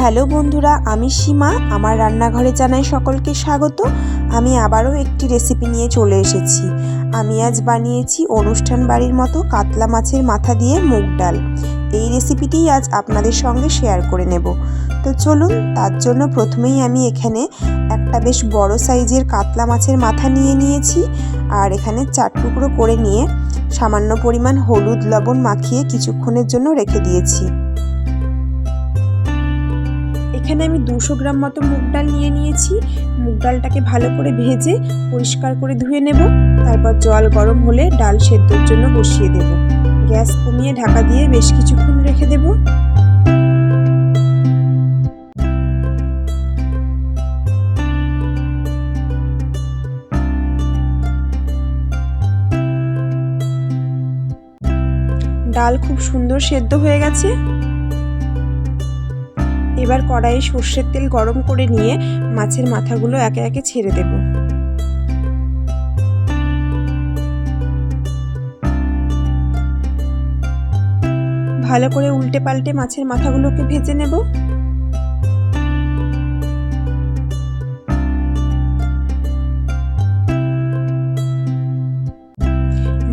Hello বন্ধুরা, আমি সীমা। আমার রান্নাঘরে জানাই সকলকে স্বাগত। আমি আবারও একটি রেসিপি নিয়ে চলে এসেছি। আমি আজ বানিয়েছি অনুষ্ঠান বাড়ির মতো কাতলা মাছের মাথা দিয়ে মুগ ডাল। এই রেসিপিটিই আজ আপনাদের সঙ্গে শেয়ার করে নেব। তো চলুন, তার জন্য প্রথমেই আমি এখানে একটা বেশ বড় সাইজের কাতলা মাছের মাথা নিয়ে নিয়েছি আর এখানে চার টুকরো করে নিয়ে সামান্য পরিমাণ হলুদ লবণ মাখিয়ে কিছুক্ষণের জন্য রেখে দিয়েছি। এখানে আমি দুশো গ্রাম মতো মুগ ডাল নিয়ে নিয়েছি। মুগ ডালটাকে ভালো করে ভেজে পরিষ্কার করে ধুয়ে নেব। তারপর জল গরম হলে ডাল সেদ্ধর জন্য বসিয়ে দেব। গ্যাস কমিয়ে ঢাকা দিয়ে বেশ কিছুক্ষণ রেখে দেব। ডাল খুব সুন্দর সেদ্ধ হয়ে গেছে। এবার কড়াইয়ে সর্ষের তেল গরম করে নিয়ে মাছের মাথাগুলো একে একে ছেড়ে দেব। ভালো করে উল্টে পাল্টে মাছের মাথাগুলোকে ভেজে নেব।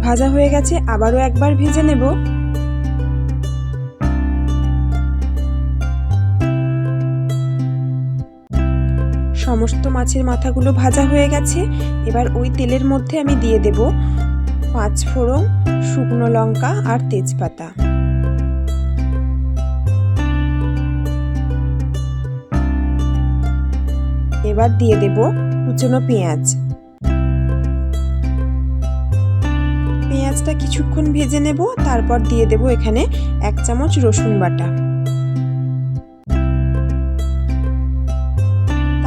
ভাজা হয়ে গেছে, আবারও একবার ভেজে নেব। সমস্ত মাছের মাথাগুলো ভাজা হয়ে গেছে। এবার ওই তেলের মধ্যে আমি দিয়ে দেব পাঁচ ফোড়ন, শুকনো লঙ্কা আর তেজপাতা। এবার দিয়ে দেব কুচনো পেঁয়াজ। পেঁয়াজটা কিছুক্ষণ ভেজে নেব, তারপর দিয়ে দেব এখানে এক চামচ রসুন বাটা।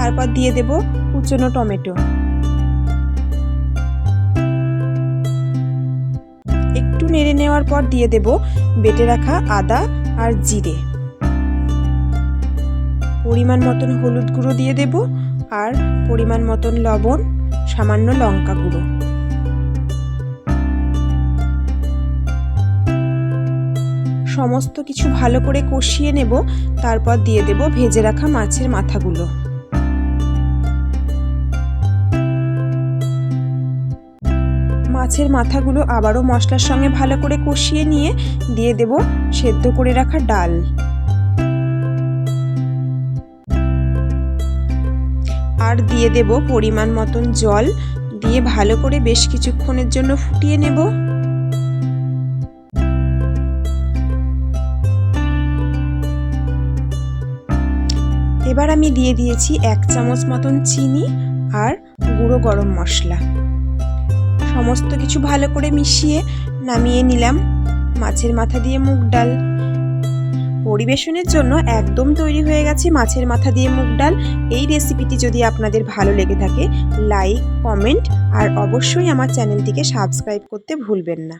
তারপর দিয়ে দেব কুচনো টমেটো। একটু নেড়ে নেওয়ার পর দিয়ে দেব বেটে রাখা আদা আর জিরে। পরিমাণ মতন হলুদ গুঁড়ো দিয়ে দেব আর পরিমাণ মতন লবণ, সামান্য লঙ্কা গুঁড়ো। সমস্ত কিছু ভালো করে কষিয়ে নেব, তারপর দিয়ে দেব ভেজে রাখা মাছের মাথাগুলো। মাছের মাথাগুলো আবারও মশলার সঙ্গে ভালো করে কষিয়ে নিয়ে দিয়ে দেব সেদ্ধ করে রাখা ডাল। আর দিয়ে দেব পরিমাণ মতন জল। দিয়ে ভালো করে বেশ কিছুক্ষণের জন্য ফুটিয়ে নেব। এবার আমি দিয়ে দিয়েছি এক চামচ মতন চিনি আর গুঁড়ো গরম মশলা। সমস্ত কিছু ভালো করে মিশিয়ে নামিয়ে নিলাম। মাছের মাথা দিয়ে মুগ ডাল। পরিবেশনের জন্য একদম তৈরি হয়ে গেছে মাছের মাথা দিয়ে মুগ ডাল। এই রেসিপিটি যদি আপনাদের ভালো লেগে থাকে লাইক কমেন্ট আর অবশ্যই আমার চ্যানেলটিকে সাবস্ক্রাইব করতে ভুলবেন না।